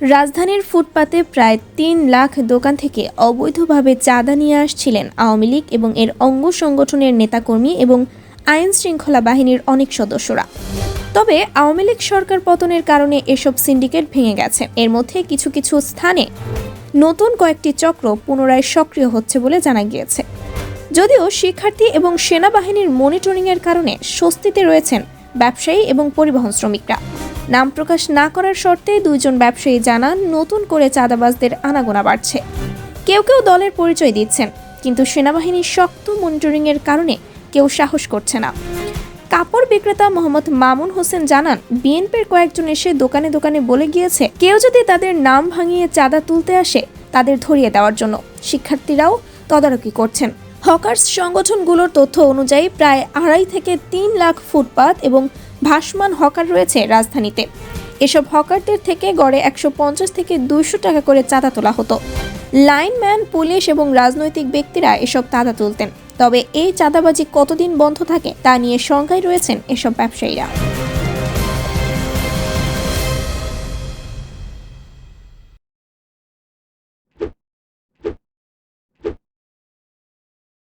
রাজধানীর ফুটপাতে প্রায় তিন লাখ দোকান থেকে অবৈধভাবে চাঁদা নিয়ে আসছিলেন আওয়ামী লীগ এবং এর অঙ্গ সংগঠনের নেতাকর্মী এবং আইন শৃঙ্খলা বাহিনীর অনেক সদস্যরা। তবে আওয়ামী লীগ সরকার পতনের কারণে এসব সিন্ডিকেট ভেঙে গেছে। এর মধ্যে কিছু কিছু স্থানে নতুন কয়েকটি চক্র পুনরায় সক্রিয় হচ্ছে বলে জানা গিয়েছে। যদিও শিক্ষার্থী এবং সেনাবাহিনীর মনিটরিংয়ের কারণে স্বস্তিতে রয়েছেন ব্যবসায়ী এবং পরিবহন শ্রমিকরা। নাম প্রকাশ না করার শর্তে দুইজন ব্যবসায়ী জানান, নতুন করে চাঁদাবাজদের আনাগোনা বাড়ছে। কেউ কেউ দলের পরিচয় দিচ্ছেন, কিন্তু সেনাবাহিনীর শক্ত মনিটরিংয়ের কারণে কেউ সাহস করছে না। কাপড় বিক্রেতা মোহাম্মদ মামুন হোসেন জানান, বিএনপির কয়েকজন এসে দোকানে দোকানে বলে গিয়েছে, কেউ যদি তাদের নাম ভাঙিয়ে চাঁদা তুলতে আসে, তাদের ধরিয়ে দেওয়ার জন্য শিক্ষার্থীরাও তদারকি করছেন। হকার্স সংগঠনগুলোর তথ্য অনুযায়ী প্রায় আড়াই থেকে তিন লাখ ফুটপাত এবং ভাসমান হকার রয়েছে রাজধানীতে। এসব হকারদের থেকে গড়ে একশো পঞ্চাশ থেকে দুইশো টাকা করে চাঁদা তোলা হতো। লাইনম্যান, পুলিশ এবং রাজনৈতিক ব্যক্তিরা এসব চাঁদা তুলতেন। তবে এই চাঁদাবাজি কতদিন বন্ধ থাকে তা নিয়ে শঙ্কায় রয়েছেন এসব ব্যবসায়ীরা।